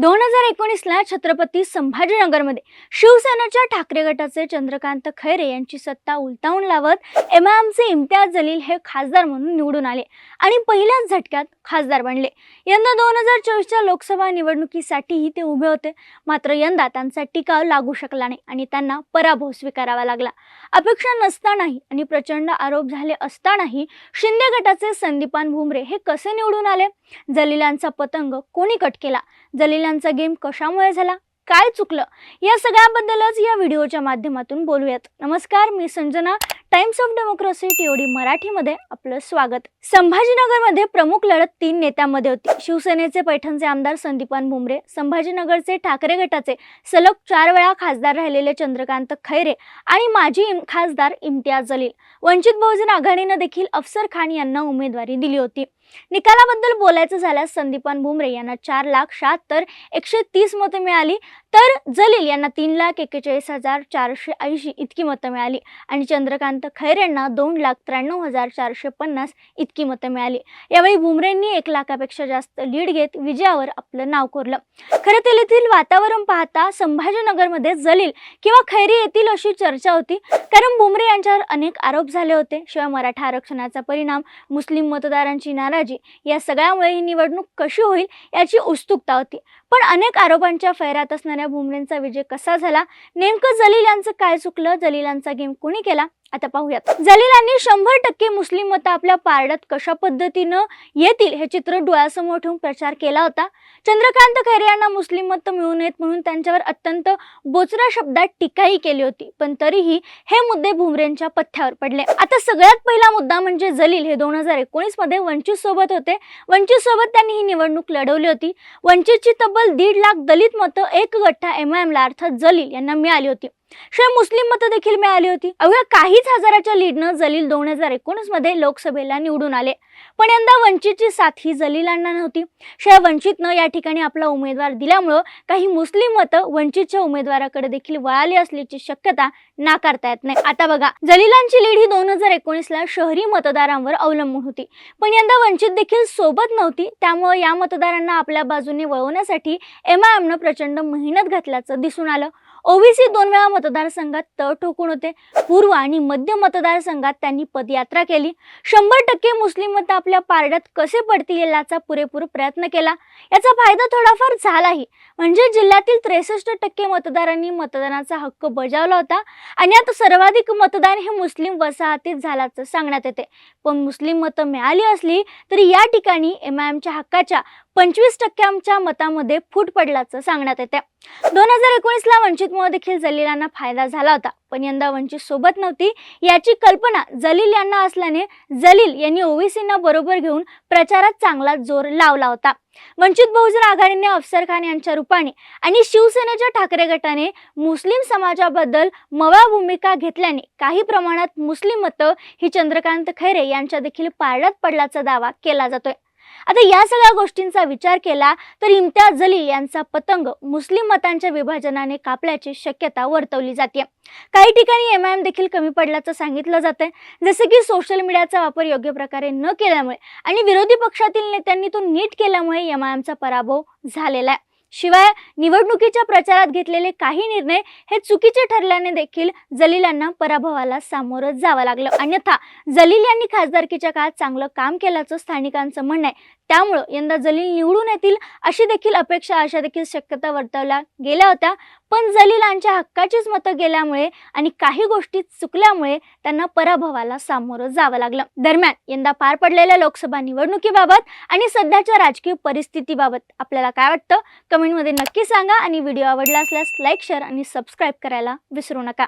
दोन हजार एकोणीसला छत्रपती संभाजीनगरमध्ये शिवसेनेच्या ठाकरे गटाचे चंद्रकांत खैरे यांची सत्ता उलटावून लावत एम आय एमचे इम्तियाज जलील हे खासदार म्हणून निवडून आले. आणि पहिल्याच झटक्यात खासदार बनले. यंदा दोन हजार चोवीसच्या लोकसभा निवडणुकीसाठीही ते उभे होते. मात्र यंदा त्यांचा टिकाव लागू शकला नाही आणि त्यांना पराभव स्वीकारावा लागला. अपेक्षा नसतानाही आणि प्रचंड आरोप झाले असतानाही शिंदे गटाचे संदीपान भुमरे हे कसे निवडून आले? जलिलांचा पतंग कोणी कट केला? जलिलांचा गेम कशामुळे झाला? काय चुकलं? या सगळ्याबद्दलच या व्हिडिओच्या माध्यमातून बोलूयात. नमस्कार मी Sanjana. Times of Democracy TOD मराठीमध्ये आपलं स्वागत. संभाजीनगरमध्ये प्रमुख लढत तीन नेत्यांमध्ये होती. शिवसेनेचे पैठणचे आमदार संदीपान भुमरे संभाजीनगरचे ठाकरे गटाचे सलग चार वेळा खासदार राहिलेले चंद्रकांत खैरे आणि माजी इम- खासदार इम्तियाज जलील. वंचित बहुजन आघाडीनं देखील अफसर खान यांना उमेदवारी दिली होती. निकालाबद्दल बोलायचं झाल्यास संदीपान भुमरे यांना चार लाख शहात्तर एकशे तीस मतं मिळाली. तर जलील यांना तीन लाख एक्केचाळीस हजार चारशे ऐंशी इतकी मतं मिळाली आणि चंद्रकांत खैर यांना दोन लाख त्र्याण्णव हजार चारशे पन्नास इतकी मतं मिळाली. यावेळी बुमरेंनी एक लाखापेक्षा जास्त लीड घेत विजयावर आपलं नाव कोरलं. खरं तर येथील वातावरण पाहता संभाजीनगरमध्ये जलील किंवा खैरी येतील अशी चर्चा होती. कारण बुमरे यांच्यावर अनेक आरोप झाले होते. शिवाय मराठा आरक्षणाचा परिणाम मुस्लिम मतदारांची नाराजी या सगळ्यामुळे ही निवडणूक कशी होईल याची उत्सुकता होती. पण अनेक आरोपांच्या फैरात असणाऱ्या भुमरेंचा विजय कसा झाला? नेमकं जलील यांचं काय चुकलं? जलीलांचा गेम कोणी केला? आता पाहूयात. जलीलांनी शंभर टक्के मुस्लिम मतं आपल्या पारड्यात कशा पद्धतीनं येतील हे चित्र डोळ्यासमोर ठेवून प्रचार केला होता. चंद्रकांत खैरे यांना मुस्लिम मतं मिळू नयेत म्हणून त्यांच्यावर अत्यंत बोचऱ्या शब्दात टीकाही केली होती. पण तरीही हे मुद्दे भुमरेंच्या पथ्यावर पडले. आता सगळ्यात पहिला मुद्दा म्हणजे जलील हे दोन हजार एकोणीसमध्ये वंचित सोबत होते. वंचित सोबत त्यांनी ही निवडणूक लढवली होती. वंचितची तब्बल दीड लाख दलित मतं एक गठ्ठा एम आय एमला अर्थात जलील यांना मिळाली होती. शिवाय मुस्लिम मतं देखील मिळाली होती. अवघ्या काहीच हजाराच्या लीडनं जलील दोन हजार एकोणीसमध्ये लोकसभेला निवडून आले. पण यंदा वंचितची साथ ही जलीलांना नव्हती. शिवाय वंचितनं या ठिकाणी आपला उमेदवार दिल्यामुळं काही मुस्लिम मतं वंचितच्या उमेदवाराकडे देखील वळाली असल्याची शक्यता नाकारता येत नाही. आता बघा जलीलांची लीड ही दोन हजार एकोणीसला शहरी मतदारांवर अवलंबून होती. पण यंदा वंचित देखील सोबत नव्हती. त्यामुळे या मतदारांना आपल्या बाजूने वळवण्यासाठी एम आय एमनं प्रचंड मेहनत घातल्याचं दिसून आलं. ओबीसी दोन वेळा मतदारसंघात तळ ठोकून होते. पूर्व आणि मध्य मतदारसंघात त्यांनी पदयात्रा केली. शंभर टक्के मुस्लिम मतं आपल्या पारड्यात कसे पडतील याचा पुरेपूर प्रयत्न केला. याचा फायदा थोडाफार झालाही. म्हणजे जिल्ह्यातील त्रेसष्ट टक्के मतदारांनी मतदानाचा हक्क बजावला होता आणि आता सर्वाधिक मतदान हे मुस्लिम वसाहतीत झाल्याचं सांगण्यात येते. पण मुस्लिम मतं मिळाली असली तरी या ठिकाणी एम आय एमच्या हक्काच्या पंचवीस टक्क्यांच्या मतामध्ये फूट पडल्याचं सांगण्यात येते. दोन हजार एकोणीसला वंचित वंचितमुळे देखील जलीलांना फायदा झाला होता. पण यंदा वंचित सोबत नव्हती याची कल्पना जलील यांना असल्याने जलील यांनी ओवीसींना बरोबर घेऊन प्रचारात चांगला जोर लावला होता. वंचित बहुजन आघाडीने अफसर खान यांच्या रूपाने आणि शिवसेनेच्या ठाकरे गटाने मुस्लिम समाजाबद्दल मवा भूमिका घेतल्याने काही प्रमाणात मुस्लिम मतं ही चंद्रकांत खैरे यांच्या देखील पारड्यात पडल्याचा दावा केला जातोय. आता या सगळ्या गोष्टींचा विचार केला तर इम्तियाज जलील यांचा पतंग मुस्लिम मतांच्या विभाजनाने कापल्याची शक्यता वर्तवली जाते. काही ठिकाणी एम आय एम देखील कमी पडल्याचं सांगितलं जातंय. जसे की सोशल मीडियाचा वापर योग्य प्रकारे न केल्यामुळे आणि विरोधी पक्षातील नेत्यांनी तो नीट केल्यामुळे एम आय एमचा पराभव झालेला आहे. शिवाय निवडणुकीच्या प्रचारात घेतलेले काही निर्णय हे चुकीचे ठरल्याने देखील जलीलांना पराभवाला सामोरं जावं लागलं. अन्यथा जलील यांनी खासदारकीच्या काळात चांगलं काम केल्याचं स्थानिकांचं म्हणणं आहे. त्यामुळं यंदा जलील निवडून येतील अशी देखील अपेक्षा अशा देखील शक्यता वर्तवल्या गेल्या होत्या. पण जलीलांच्या हक्काचीच मतं गेल्यामुळे आणि काही गोष्टी चुकल्यामुळे त्यांना पराभवाला सामोरं जावं लागलं. दरम्यान यंदा पार पडलेल्या लोकसभा निवडणुकीबाबत आणि सध्याच्या राजकीय परिस्थितीबाबत आपल्याला काय वाटतं? कमेंटमध्ये नक्की सांगा आणि व्हिडिओ आवडला असल्यास लाईक शेअर आणि सबस्क्राईब करायला विसरू नका.